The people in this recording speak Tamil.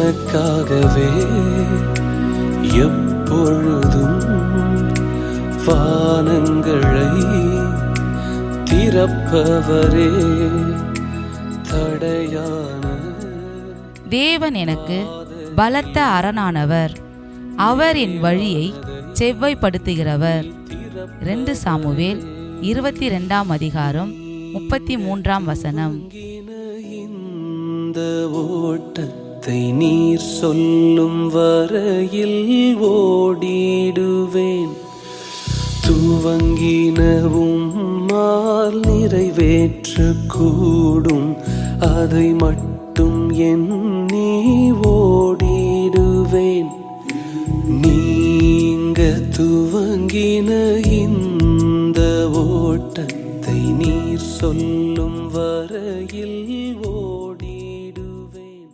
எனக்காகவே எப்பொழுதும் வானங்களை திறப்பவரே தடையான தேவன் எனக்கு பலத்த அரணானவர். அவர் என் வழியை செவ்வாய்ப்படுத்துகிறவர். ரெண்டு சாமுவேல் இருபத்தி ரெண்டாம் அதிகாரம் முப்பத்தி மூன்றாம் வசனம். இந்த கருத்தை நீர் சொல்லும் வரையில் ஓடிடுவேன். துவங்கினவும் மால் நிறைவேற்ற கூடும் அதை மட்டும் எண்ணி ஓடிடுவேன். நீங்க துவங்கின இந்த ஓட்டத்தை நீர் சொல்லும் வரையில் ஓடி